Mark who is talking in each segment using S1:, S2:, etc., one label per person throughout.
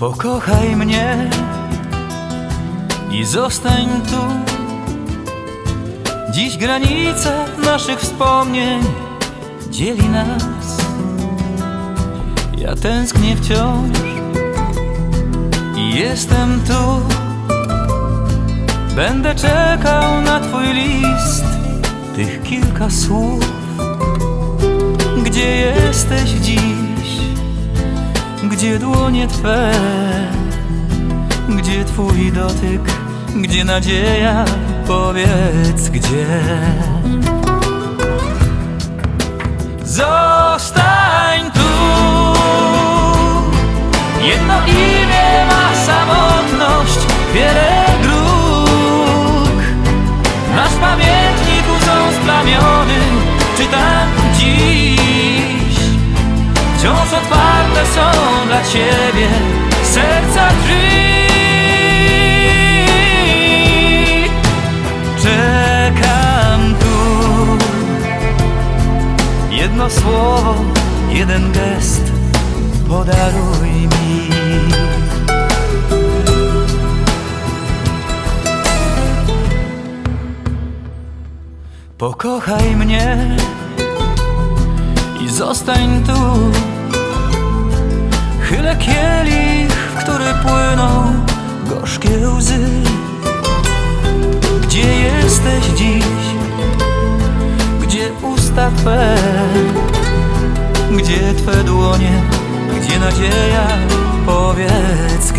S1: Pokochaj mnie i zostań tu. Dziś granica naszych wspomnień dzieli nas. Ja tęsknię wciąż i jestem tu. Będę czekał na Twój list, tych kilka słów. Gdzie jesteś dziś? Gdzie dłonie Twe? Gdzie Twój dotyk? Gdzie nadzieja? Powiedz gdzie Zostań tu Jedno imię ma samotność Wiele dróg Nasz pamiętnik łzą splamiony Czytam dziś Wciąż otwarte są dla Ciebie. Serca drzwi Czekam tu. Jedno słowo, jeden gest. Podaruj mi. Pokochaj mnie i zostań tu. Chylę kielich, w który płyną gorzkie łzy. Gdzie jesteś dziś? Gdzie usta Twe? Gdzie Twe dłonie? Gdzie nadzieja? Powiedz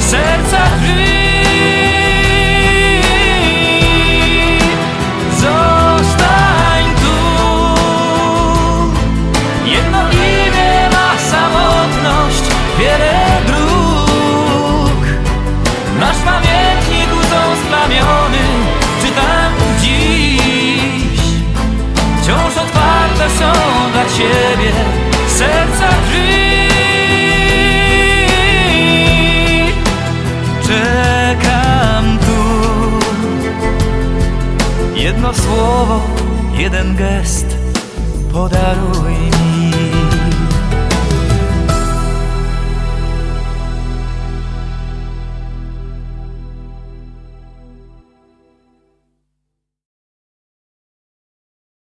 S1: serca drzwi. Zostań tu. Jedno imię ma samotność, wiele dróg. Nasz pamiętnik łzą splamiony, czytam dziś. Wciąż otwarte są dla Ciebie serca drzwi. Jedno słowo, jeden gest, podaruj